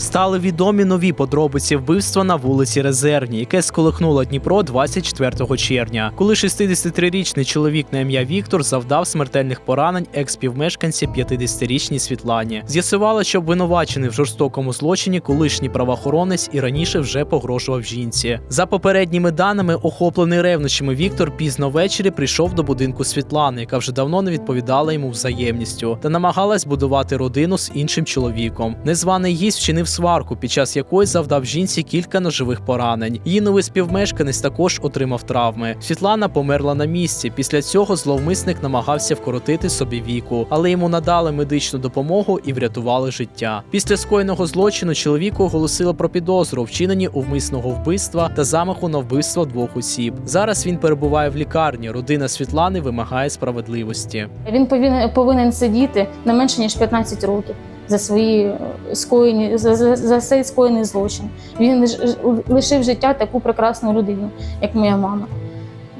Стали відомі нові подробиці вбивства на вулиці Резервній, яке сколихнуло Дніпро 24 червня, коли 63-річний чоловік на ім'я Віктор завдав смертельних поранень екс-співмешканці 50-річній Світлані. З'ясувало, що обвинувачений в жорстокому злочині колишній правоохоронець і раніше вже погрожував жінці. За попередніми даними, охоплений ревнощами Віктор пізно ввечері прийшов до будинку Світлани, яка вже давно не відповідала йому взаємністю, та намагалась будувати родину з іншим чоловіком. Незваний гість вчинив сварку, під час якої завдав жінці кілька ножових поранень. Її новий співмешканець також отримав травми. Світлана померла на місці. Після цього зловмисник намагався вкоротити собі віку, але йому надали медичну допомогу і врятували життя. Після скоєного злочину чоловіку оголосили про підозру, вчинені умисного вбивства та замаху на вбивство двох осіб. Зараз він перебуває в лікарні. Родина Світлани вимагає справедливості. Він повинен, повинен сидіти не менше ніж 15 років за свої скоєні за, за, за цей скоєний злочин. Він лиш- лишив життя таку прекрасну людину, як моя мама.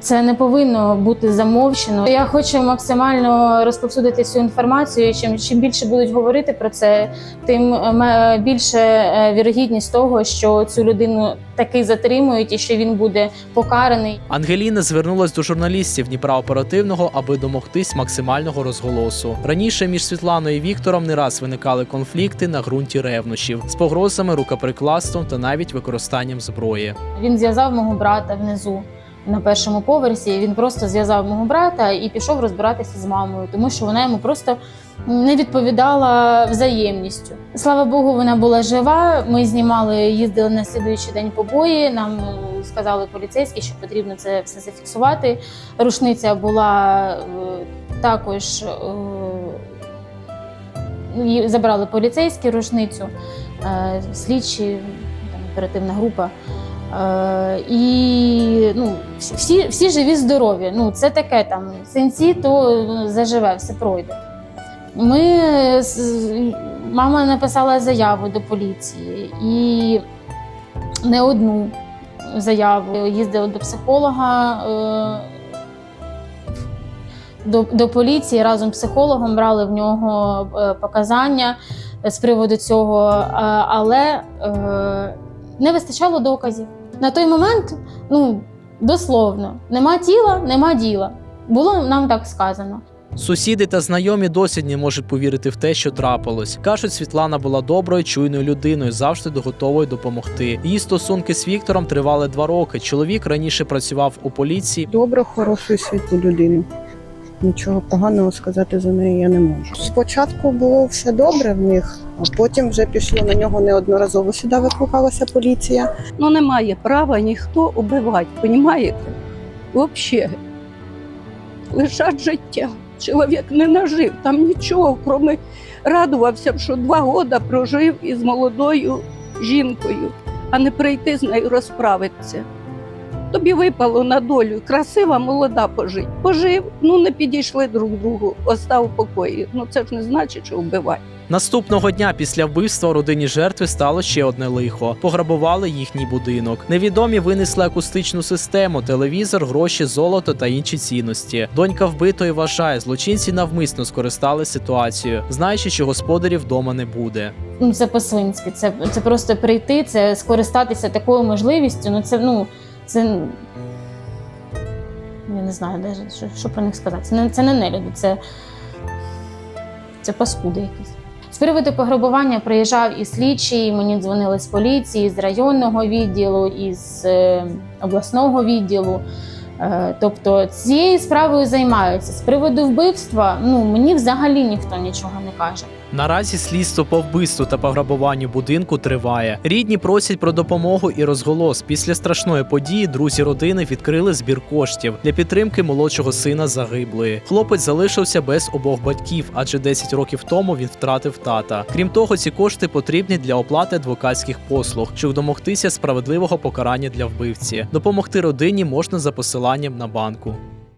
Це не повинно бути замовчено. Я хочу максимально розповсюдити цю інформацію. Чим чим більше будуть говорити про це, тим е, більше е, вірогідність того, що цю людину таки затримують і що він буде покараний. Ангеліна звернулась до журналістів Дніпра оперативного, аби домогтись максимального розголосу. Раніше між Світланою і Віктором не раз виникали конфлікти на ґрунті ревнощів з погрозами, рукоприкладством та навіть використанням зброї. Він зв'язав мого брата внизу на першому поверсі. Він просто зв'язав мого брата і пішов розбиратися з мамою, тому що вона йому просто не відповідала взаємністю. Слава Богу, вона була жива. Ми знімали, їздили на слідуючий день побої. Нам е, сказали поліцейські, що потрібно це все зафіксувати. Рушниця була е, також. е, Забрали поліцейські рушницю, е, слідчі, оперативна група. Е, і ну, всі- всі, живі, здорові. Ну, це таке там синці, то ну, заживе, все пройде. Ми, мама написала заяву до поліції і не одну заяву. Їздила до психолога, е, до, до поліції разом з психологом брали в нього е, показання з приводу цього, але не вистачало доказів. На той момент, ну дословно, нема тіла, нема діла. Було нам так сказано. Сусіди та знайомі досі не можуть повірити в те, що трапилось. кажуть, Світлана була доброю, чуйною людиною, завжди готовою допомогти. Її стосунки з Віктором тривали два роки. Чоловік раніше працював у поліції. Добра, хорошу світу світлу людину. Нічого поганого сказати за неї я не можу. Спочатку було все добре в них, а потім вже пішло на нього неодноразово. Сюди викликалася поліція. Ну немає права ніхто убивати, понімаєте? Взагалі. Лишать життя. Чоловік не нажив там нічого, крім радувався, що два роки прожив із молодою жінкою, а не прийти з нею розправитися. Тобі випало на долю красива молода пожить. Пожив, ну не підійшли друг другу, остав у покої. Ну це ж не значить, що вбивати. Наступного дня після вбивства родині жертви стало ще одне лихо. Пограбували їхній будинок. Невідомі винесли акустичну систему, телевізор, гроші, золото та інші цінності. Донька вбитої вважає, злочинці навмисно скористали ситуацією, знаючи, що господарів вдома не буде. Ну, це по-свинськи. Це, це просто прийти, це скористатися такою можливістю. Ну це ну це. Я не знаю, де, що, що про них сказати. Це не, це не нелюди, це, це паскуди якісь. З приводу пограбування приїжджав і слідчий, мені дзвонили з поліції, з районного відділу, із е, обласного відділу. Е, тобто цією справою займаються. З приводу вбивства, ну мені взагалі ніхто нічого не каже. Наразі слідство по вбивству та пограбуванню будинку триває. Рідні просять про допомогу і розголос. Після страшної події друзі родини відкрили збір коштів для підтримки молодшого сина загиблої. Хлопець залишився без обох батьків, адже 10 років тому він втратив тата. Крім того, ці кошти потрібні для оплати адвокатських послуг, щоб домогтися справедливого покарання для вбивці. Допомогти родині можна за посиланням на банку.